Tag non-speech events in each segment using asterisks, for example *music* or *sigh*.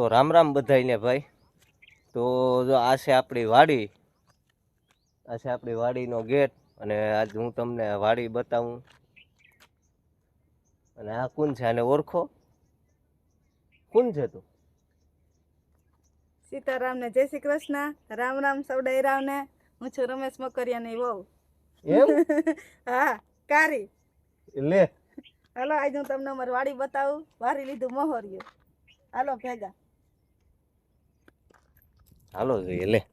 તો રામ રામ બધાઈને ભાઈ. તો જો આ છે આપણી વાડી. આ છે આપણી વાડીનો ગેટ અને આજ હું તમને વાડી બતાવું. અને આ કોણ છે આને ઓળખો? કોણ છે તું. સીતારામને જય શ્રી કૃષ્ણ રામ રામ સૌ ને હું છું રમેશ મકરિયાની વહુ. એમ? *laughs* હા કારી. લે હાલો આજે હું તમને અમારી વાડી બતાવું. વારી લીધું મોહર્યું. હાલો ભેગા. હાલો જોઈએ લે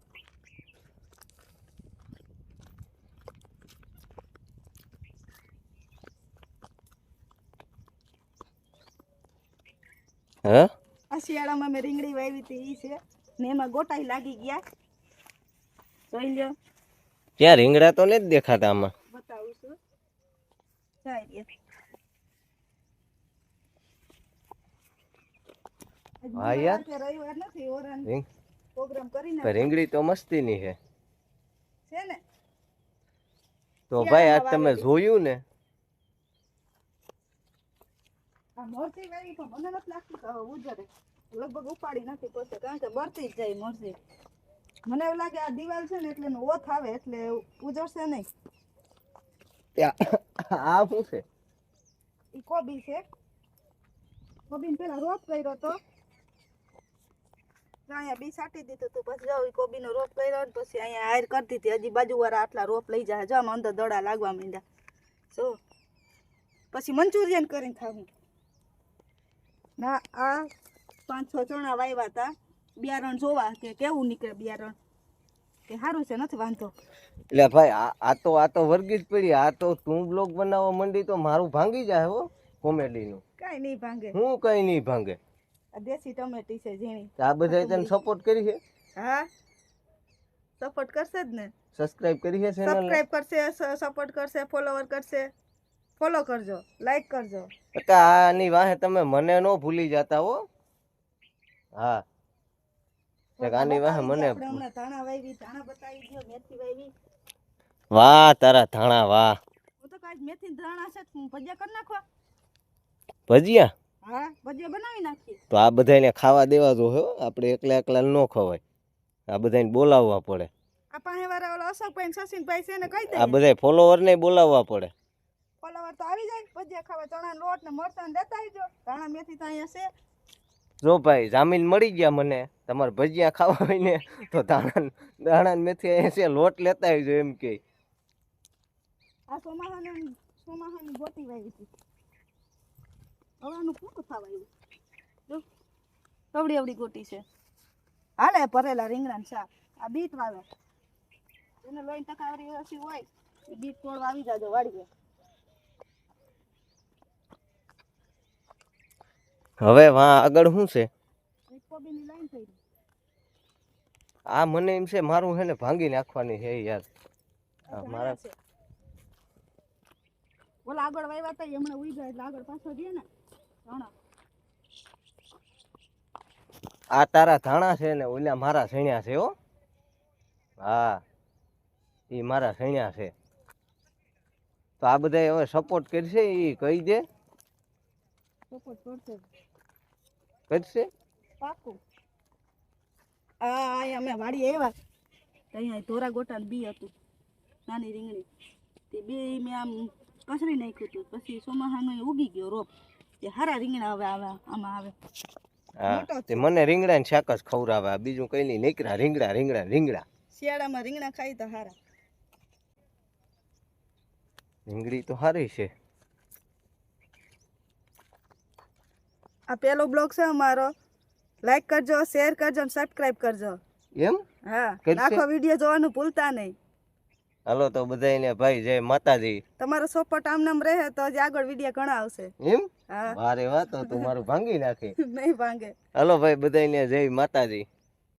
હા આ શિયાળામાં મેં રીંગણી વાવી હતી ઈ છે. ને એમાં ગોટાઈ લાગી ગયા. જોઈ લ્યો. ક્યાં રીંગણા તો નથી દેખાતા આમાં? બતાવું છું. હા યાર. રવિવાર નથી ઓરાન પ્રોગ્રામ કરીને રીંગણી તો મસ્તીની છે. છે ને? તો ભાઈ આ તમે જોયું ને? આ મોરસી વેરી પણ મને નથી લાગતું ઉજરે. લગભગ ઉપાડી નથી પોતે કારણ કે બળતી જ જાય મોરસી મને એવું લાગે આ દિવાલ છે ને એટલે ઓથ આવે એટલે ઉજળશે નહીં. ત્યાં આ શું છે? ઈ કોબી છે. કોબીને પેલા રોપ કર્યો તો અહીંયા બી સાટી દીધું તું પછી જાવ કોબીનો રોપ કર્યો ને પછી અહીંયા હાર કરી દીધી. હજી બાજુવાળા આટલા રોપ લઈ જાય. જો આમ અંદર દડા લાગવા માંડ્યા. જો. પછી મંચુરિયન કરીને ખાવું. ના આ પાંચ છ ચણા વાવ્યા હતા. બિયારણ જોવા કે કેવું નીકળે બિયારણ? કે સારું છે નથી વાંધો. એટલે ભાઈ આ આ તો આ તો વર્ગી જ પડી. આ તો તું બ્લોગ બનાવવા માંડી તો મારું ભાંગી જાય હો કોમેડીનું. કાંઈ નહીં ભાંગે. હું કઈ નહીં ભાંગે. દેશી ટમેટી છે ઝીણી. આ બધા તને સપોર્ટ કરી છે? હા. સપોર્ટ કરશે જ ને. સબસ્ક્રાઇબ કરી છે ચેનલ સબસ્ક્રાઇબ કરશે સપોર્ટ કરશે ફોલોવર કરશે. ફોલો કરજો લાઈક કરજો. આની વાહે તમે મને નો ભૂલી જાતા હો. હા. આની વાહે મને ધાણા વાવી ધાણા બતાવી દો મેથી વાવી વાહ તારા ધાણા વાહ. હું તો કાંઈ મેથી ધાણા છે ભજીયા કરી નાખવા. ભજીયા? તો આ બધાને ખાવા દેવા જો હો આપણે એકલા એકલા ન ખવાય. આ બધાને બોલાવવા પડે. આ બધા ફોલોવર ને છે ને કહી આ દઈએ બધા ફોલોવરને બોલાવવા પડે. ફોલોવર તો આવી જાય ભજીયા ખાવા ચણા લોટ ને મરચાં દેતા આવજો ધાણા મેથી તો અહીંયા છે. જો ભાઈ જામીન મળી ગયા મને. તમારે ભજીયા ખાવા હોય ને તો ધાણા દાણા મેથી અહીંયા છે લોટ લેતા આવજો એમ કે. આ સોમાહાન સોમાહાની ગોતી વાવી હતી. હવે આનું પૂરું થવા આવ્યું. જો અવડી અવડી ગોટી છે. હાલે ભરેલા રીંગણા શાક આ બીટ વાવે. એને લોહી ટકાવરી ઓછી હોય એ બીટ તોડવા આવી જાજો વાડીએ. હવે વા આગળ શું છે? કોબીની લાઈન થઈ આ મને એમ છે મારું હે ને ભાંગી નાખવાની છે યાર. હા, મારા ઓલા આગળ વાવ્યા હતા એમણે ઉઈ જાય એટલે આગળ પાછળ દે ને. ધાણા આ તારા ધાણા છે ને ઓલા મારા સણ્યા છે હો. હા એ મારા સણ્યા છે. તો આ બધા હવે સપોર્ટ કરશે એ કહી દે. સપોર્ટ કરશે. કરશે? પાકું. આ અહીંયા અમે વાડી આવ્યા. અહીંયા ધોરા ગોટા બી હતું નાની રીંગણી. તે બે મેં આમ કસરી નાખ્યું હતું પછી ચોમાસામાં ઉગી ગયો રોપ. તે હારા રીંગણા હવે આવે આમાં આવે. હા તે મને રીંગણા ને શાક જ ખવડાવે. બીજું કઈ નહીં નીકળ્યા રીંગણા રીંગણા રીંગણા. શિયાળામાં રીંગણા ખાઈ તો હારા. રીંગણી તો સારી છે. આ પેલો બ્લોગ છે અમારો. લાઈક કરજો શેર કરજો અને સબસ્ક્રાઈબ કરજો. એમ? હા આખો વીડિયો જોવાનું ભૂલતા નહીં. હાલો તો બધાને ભાઈ જય માતાજી. તમારો સોપટ આમ નામ રહે તો હજી આગળ વિડિયા ઘણા આવશે. એમ? મારે વાત તો તું મારું ભાંગી નાખે. *laughs* નહીં ભાંગે. હાલો ભાઈ બધાને જય માતાજી.